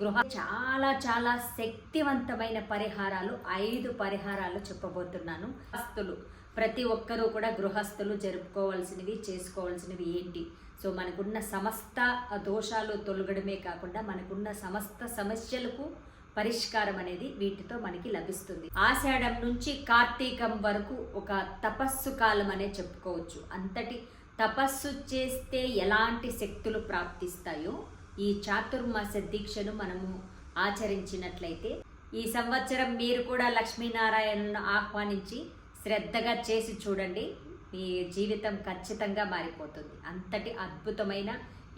గృహ చాలా చాలా శక్తివంతమైన పరిహారాలు ఐదు పరిహారాలు చెప్పబోతున్నాను. గృహస్థులు. ప్రతి ఒక్కరూ కూడా గృహస్థులు జరుపుకోవాల్సినవి చేసుకోవాల్సినవి ఏంటి? సో మనకున్న సమస్త దోషాలు తొలగడమే కాకుండా మనకున్న సమస్త సమస్యలకు పరిష్కారం అనేది వీటితో మనకి లభిస్తుంది. ఆషాఢం నుంచి కార్తీకం వరకు ఒక తపస్సు కాలం అనే చెప్పుకోవచ్చు. అంతటి తపస్సు చేస్తే ఎలాంటి శక్తులు ప్రాప్తిస్తాయో ఈ చాతుర్మాస దీక్షను మనము ఆచరించినట్లయితే ఈ సంవత్సరం మీరు కూడా లక్ష్మీనారాయణను ఆహ్వానించి శ్రద్ధగా చేసి చూడండి. మీ జీవితం ఖచ్చితంగా మారిపోతుంది. అంతటి అద్భుతమైన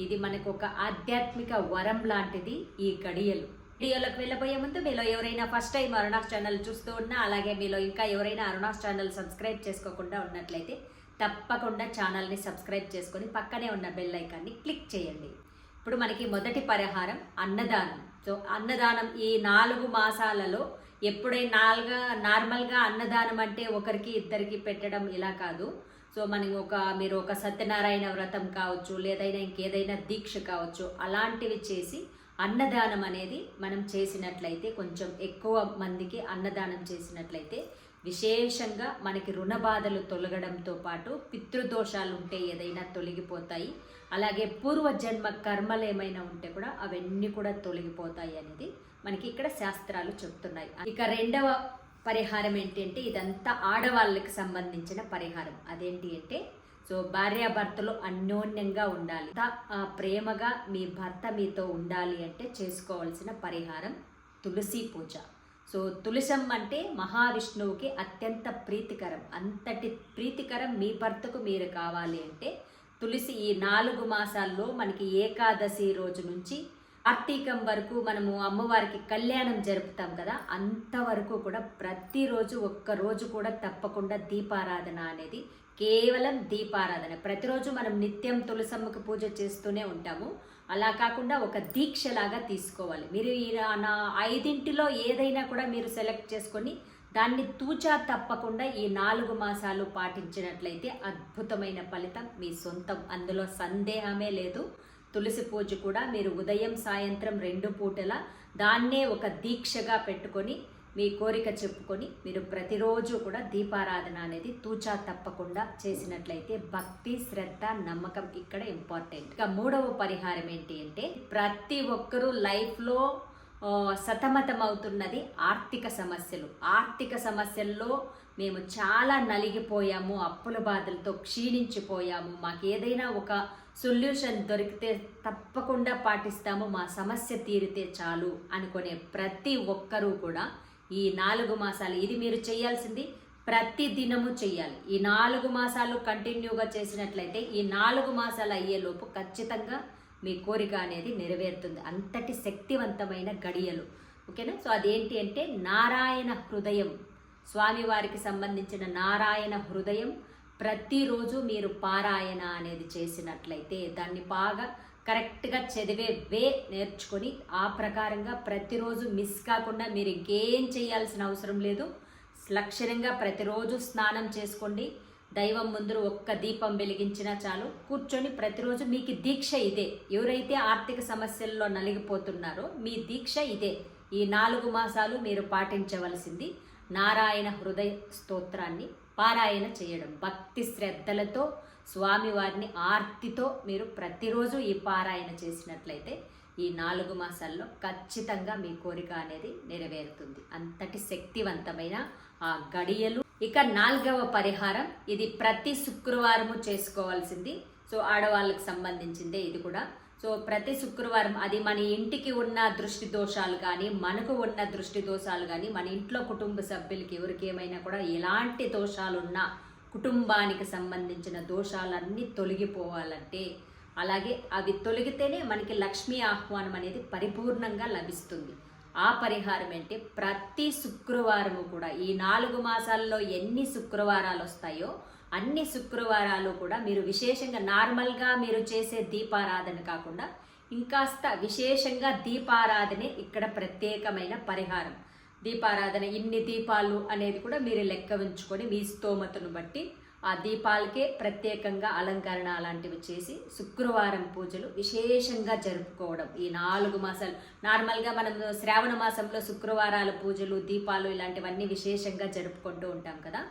ఇది మనకు ఒక ఆధ్యాత్మిక వరం లాంటిది ఈ గడియలు. వీడియోలకు వెళ్ళబోయే ముందు మీలో ఎవరైనా ఫస్ట్ టైం అరుణాస్ ఛానల్ చూస్తూ ఉన్నా అలాగే మీలో ఇంకా ఎవరైనా అరుణాస్ ఛానల్ సబ్స్క్రైబ్ చేసుకోకుండా ఉన్నట్లయితే తప్పకుండా ఛానల్ని సబ్స్క్రైబ్ చేసుకొని పక్కనే ఉన్న బెల్ ఐకాన్ని క్లిక్ చేయండి. ఇప్పుడు మనకి మొదటి పరిహారం అన్నదానం. సో అన్నదానం ఈ నాలుగు మాసాలలో ఎప్పుడైనా నాలుగా నార్మల్గా అన్నదానం అంటే ఒకరికి ఇద్దరికి పెట్టడం ఇలా కాదు. సో మనకి ఒక మీరు ఒక సత్యనారాయణ వ్రతం కావచ్చు లేదైనా ఇంకేదైనా దీక్ష కావచ్చు అలాంటివి చేసి అన్నదానం అనేది మనం చేసినట్లయితే కొంచెం ఎక్కువ మందికి అన్నదానం చేసినట్లయితే విశేషంగా మనకి రుణ బాధలు తొలగడంతో పాటు పితృదోషాలు ఉంటే ఏదైనా తొలగిపోతాయి. అలాగే పూర్వజన్మ కర్మలు ఏమైనా ఉంటే కూడా అవన్నీ కూడా తొలగిపోతాయి అనేది మనకి ఇక్కడ శాస్త్రాలు చెప్తున్నాయి. ఇక రెండవ పరిహారం ఏంటంటే ఇదంతా ఆడవాళ్ళకి సంబంధించిన పరిహారం. అదేంటి అంటే సో భార్యాభర్తలు అన్యోన్యంగా ఉండాలి. ఆ, ప్రేమగా మీ భర్త మీతో ఉండాలి అంటే చేసుకోవాల్సిన పరిహారం తులసి పూజ. సో తులసం అంటే మహావిష్ణువుకి అత్యంత ప్రీతికరం. అంతటి ప్రీతికరం మీ భర్తకు మీరు కావాలి అంటే తులసి ఈ నాలుగు మాసాల్లో మనకి ఏకాదశి రోజు నుంచి కార్తీకం వరకు మనము అమ్మవారికి కళ్యాణం జరుపుతాం కదా అంతవరకు కూడా ప్రతిరోజు ఒక్క రోజు కూడా తప్పకుండా దీపారాధన అనేది కేవలం దీపారాధన. ప్రతిరోజు మనం నిత్యం తులసమ్మకు పూజ చేస్తూనే ఉంటాము. అలా కాకుండా ఒక దీక్షలాగా తీసుకోవాలి. మీరు ఈ నా ఐదింటిలో ఏదైనా కూడా మీరు సెలెక్ట్ చేసుకొని దాన్ని తూచా తప్పకుండా ఈ నాలుగు మాసాలు పాటించినట్లయితే అద్భుతమైన ఫలితం. మీ సొంతం అందులో సందేహమే లేదు. తులసి పూజ కూడా మీరు ఉదయం సాయంత్రం రెండు పూటల దాన్నే ఒక దీక్షగా పెట్టుకొని మీ కోరిక చెప్పుకొని మీరు ప్రతిరోజు కూడా దీపారాధన అనేది తూచా తప్పకుండా చేసినట్లయితే భక్తి శ్రద్ధ నమ్మకం ఇక్కడ ఇంపార్టెంట్ ఇక మూడవ పరిహారం ఏంటి అంటే ప్రతి ఒక్కరూ లైఫ్లో సతమతమవుతున్నది సతమతం అవుతున్నది ఆర్థిక సమస్యలు. ఆర్థిక సమస్యల్లో మేము చాలా నలిగిపోయాము అప్పుల బాధలతో క్షీణించిపోయాము. మాకు ఏదైనా ఒక సొల్యూషన్ దొరికితే తప్పకుండా పాటిస్తాము మా సమస్య తీరితే చాలు అనుకునే ప్రతి ఒక్కరూ కూడా ఈ నాలుగు మాసాలు ఇది మీరు చేయాల్సింది ప్రతి దినము చేయాలి. ఈ నాలుగు మాసాలు కంటిన్యూగా చేసినట్లయితే ఈ నాలుగు మాసాలు అయ్యేలోపు ఖచ్చితంగా మీ కోరిక అనేది నెరవేరుతుంది. అంతటి శక్తివంతమైన గడియలు. ఓకేనా? సో అదేంటి అంటే నారాయణ హృదయం. స్వామివారికి సంబంధించిన నారాయణ హృదయం ప్రతిరోజు మీరు పారాయణ అనేది చేసినట్లయితే దాన్ని బాగా కరెక్ట్గా చదివే వే నేర్చుకొని ఆ ప్రకారంగా ప్రతిరోజు మిస్ కాకుండా మీరు ఇంకేం చేయాల్సిన అవసరం లేదు. లక్షణంగా ప్రతిరోజు స్నానం చేసుకోండి. దైవం ముందు ఒక్క దీపం వెలిగించినా చాలు. కూర్చొని ప్రతిరోజు మీకు దీక్ష ఇదే. ఎవరైతే ఆర్థిక సమస్యల్లో నలిగిపోతున్నారో మీ దీక్ష ఇదే. ఈ నాలుగు మాసాలు మీరు పాటించవలసింది. నారాయణ హృదయ స్తోత్రాన్ని పారాయణ చేయడం. భక్తి శ్రద్ధలతో స్వామివారిని ఆర్తితో మీరు ప్రతిరోజు ఈ పారాయణ చేసినట్లయితే ఈ నాలుగు మాసాల్లో ఖచ్చితంగా మీ కోరిక అనేది నెరవేరుతుంది. అంతటి శక్తివంతమైన ఆ గడియలు. ఇక నాలుగవ పరిహారం ఇది ప్రతి శుక్రవారము చేసుకోవాల్సింది. సో ఆడవాళ్ళకి సంబంధించిందే ఇది కూడా. సో ప్రతి శుక్రవారం అది మన ఇంటికి ఉన్న దృష్టి దోషాలు కానీ మనకు ఉన్న దృష్టి దోషాలు కానీ మన ఇంట్లో కుటుంబ సభ్యులకి ఎవరికి ఏమైనా కూడా ఎలాంటి దోషాలు ఉన్నా కుటుంబానికి సంబంధించిన దోషాలన్నీ తొలగిపోవాలంటే అలాగే అవి తొలగితేనే మనకి లక్ష్మీ ఆహ్వానం అనేది పరిపూర్ణంగా లభిస్తుంది. ఆ పరిహారం ఏంటి? ప్రతి శుక్రవారము కూడా ఈ నాలుగు మాసాల్లో ఎన్ని శుక్రవారాలు వస్తాయో అన్ని శుక్రవారాలు కూడా మీరు విశేషంగా నార్మల్గా మీరు చేసే దీపారాధన కాకుండా ఇంకాస్త విశేషంగా దీపారాధనే ఇక్కడ ప్రత్యేకమైన పరిహారం. దీపారాధన ఇన్ని దీపాలు అనేది కూడా మీరు లెక్క ఉంచుకొని మీ స్తోమతను బట్టి ఆ దీపాలకే ప్రత్యేకంగా అలంకరణ అలాంటివి చేసి శుక్రవారం పూజలు విశేషంగా జరుపుకోవడం. ఈ నాలుగు మాసాలు నార్మల్గా మనం శ్రావణ మాసంలో శుక్రవారాల పూజలు దీపాలు ఇలాంటివన్నీ విశేషంగా జరుపుకుంటూ ఉంటాం కదా.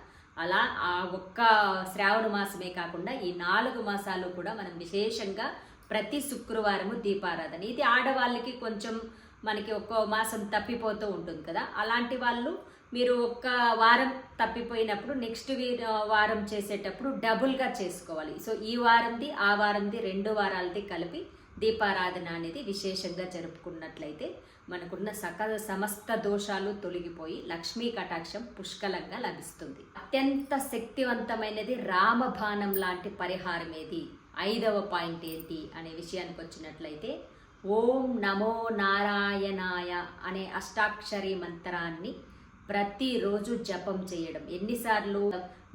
అలా ఆ ఒక్క శ్రావణ మాసమే కాకుండా ఈ నాలుగు మాసాలు కూడా మనం విశేషంగా ప్రతి శుక్రవారము దీపారాధన. ఇది ఆడవాళ్ళకి కొంచెం మనకి ఒక్కో మాసం తప్పిపోతూ ఉంటుంది కదా. అలాంటి వాళ్ళు మీరు ఒక్క వారం తప్పిపోయినప్పుడు నెక్స్ట్ వారం చేసేటప్పుడు డబుల్గా చేసుకోవాలి. సో ఈ వారంది ఆ వారంది రెండు వారాలది కలిపి దీపారాధన అనేది విశేషంగా జరుపుకున్నట్లయితే మనకున్న సకల సమస్త దోషాలు తొలగిపోయి లక్ష్మీ కటాక్షం పుష్కలంగా లభిస్తుంది. అత్యంత శక్తివంతమైనది రామబాణం లాంటి పరిహారం ఏది? ఐదవ పాయింట్ ఏంటి అనే విషయానికి వచ్చినట్లయితే ఓం నమో నారాయణాయ అనే అష్టాక్షరి మంత్రాన్ని ప్రతిరోజు జపం చేయడం. ఎన్నిసార్లు?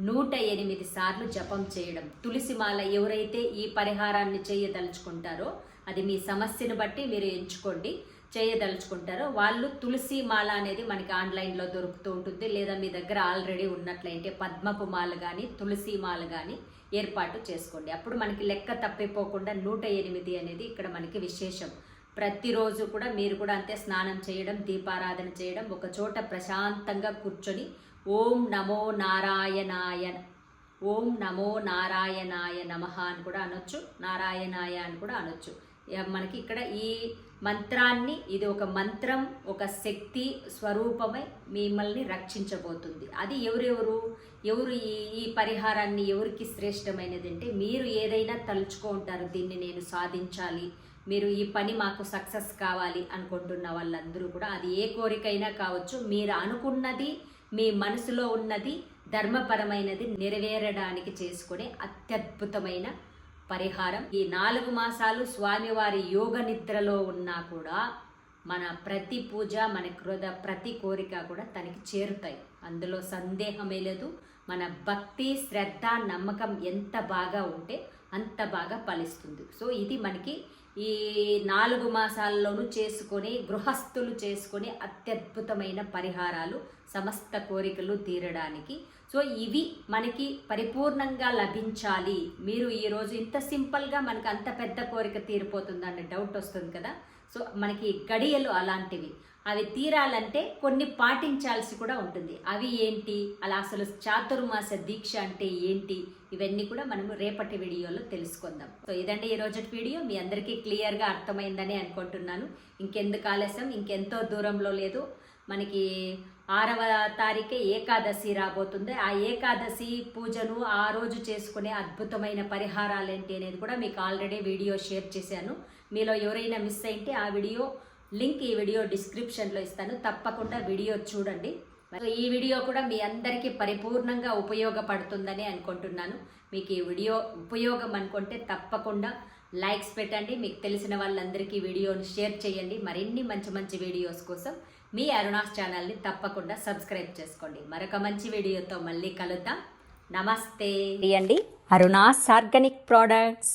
నూట ఎనిమిది సార్లు జపం చేయడం. తులసిమాల ఎవరైతే ఈ పరిహారాన్ని చేయదలుచుకుంటారో అది మీ సమస్యను బట్టి మీరు ఎంచుకోండి చేయదలుచుకుంటారో. వాళ్ళు తులసి మాల అనేది మనకి ఆన్లైన్లో దొరుకుతూ ఉంటుంది. లేదా మీ దగ్గర ఆల్రెడీ ఉన్నట్లయితే పద్మపు మాల కానీ తులసి మాల కానీ ఏర్పాటు చేసుకోండి. అప్పుడు మనకి లెక్క తప్పిపోకుండా నూట ఎనిమిది అనేది ఇక్కడ మనకి విశేషం. ప్రతిరోజు కూడా మీరు కూడా అంతే స్నానం చేయడం దీపారాధన చేయడం ఒక చోట ప్రశాంతంగా కూర్చొని ఓం నమో నారాయణాయ ఓం నమో నారాయణాయ నమః అని కూడా అనొచ్చు నారాయణాయ అని కూడా అనొచ్చు. మనకి ఇక్కడ ఈ మంత్రాన్ని ఇది ఒక మంత్రం ఒక శక్తి స్వరూపమై మిమ్మల్ని రక్షించబోతుంది. అది ఎవరెవరు? ఎవరు ఈ ఈ పరిహారాన్ని ఎవరికి శ్రేష్టమైనది అంటే మీరు ఏదైనా తలుచుకుంటారు దీన్ని నేను సాధించాలి మీరు ఈ పని మాకు సక్సెస్ కావాలి అనుకుంటున్న వాళ్ళందరూ కూడా. అది ఏ కోరికైనా కావచ్చు మీరు అనుకున్నది మీ మనసులో ఉన్నది ధర్మపరమైనది నెరవేరడానికి చేసుకునే అత్యద్భుతమైన పరిహారం. ఈ నాలుగు మాసాలు స్వామివారి యోగ నిద్రలో ఉన్నా కూడా మన ప్రతి పూజ మన కృద ప్రతి కోరిక కూడా తనకి చేరుతాయి. అందులో సందేహమే లేదు. మన భక్తి శ్రద్ధ నమ్మకం ఎంత బాగా ఉంటే అంత బాగా ఫలిస్తుంది. సో ఇది మనకి ఈ నాలుగు మాసాల్లోనూ చేసుకొని గృహస్థులు చేసుకొని అత్యద్భుతమైన పరిహారాలు సమస్త కోరికలు తీరడానికి సో ఇవి మనకి పరిపూర్ణంగా లభించాలి. మీరు ఈరోజు ఇంత సింపుల్గా మనకి అంత పెద్ద కోరిక తీరిపోతుంది డౌట్ వస్తుంది కదా. సో మనకి గడియలు అలాంటివి. అవి తీరాలంటే కొన్ని పాటించాల్సి కూడా ఉంటుంది. అవి ఏంటి? అలా అసలు చాతుర్మాస దీక్ష అంటే ఏంటి? ఇవన్నీ కూడా మనము రేపటి వీడియోలో తెలుసుకుందాం. సో ఇదండి ఈ రోజు వీడియో. మీ అందరికీ క్లియర్గా అర్థమైందని అనుకుంటున్నాను. ఇంకెందుకు ఆలస్యం? ఇంకెంతో దూరంలో లేదు. మనకి ఆరవ తారీఖే ఏకాదశి రాబోతుంది. ఆ ఏకాదశి పూజను ఆ రోజు చేసుకునే అద్భుతమైన పరిహారాలు ఏంటి అనేది కూడా మీకు ఆల్రెడీ వీడియో షేర్ చేశాను. మీలో ఎవరైనా మిస్ అయితే ఆ వీడియో లింక్ ఈ వీడియో డిస్క్రిప్షన్లో ఇస్తాను. తప్పకుండా వీడియో చూడండి. ఈ వీడియో కూడా మీ అందరికీ పరిపూర్ణంగా ఉపయోగపడుతుందని అనుకుంటున్నాను. మీకు ఈ వీడియో ఉపయోగం అనుకుంటే తప్పకుండా లైక్స్ పెట్టండి. మీకు తెలిసిన వాళ్ళందరికీ వీడియోని షేర్ చేయండి. మరిన్ని మంచి మంచి వీడియోస్ కోసం మీ అరుణాస్ ఛానల్ని తప్పకుండా సబ్స్క్రైబ్ చేసుకోండి. మరొక మంచి వీడియోతో మళ్ళీ కలుద్దాం. నమస్తే. అండి Aruna's organic products.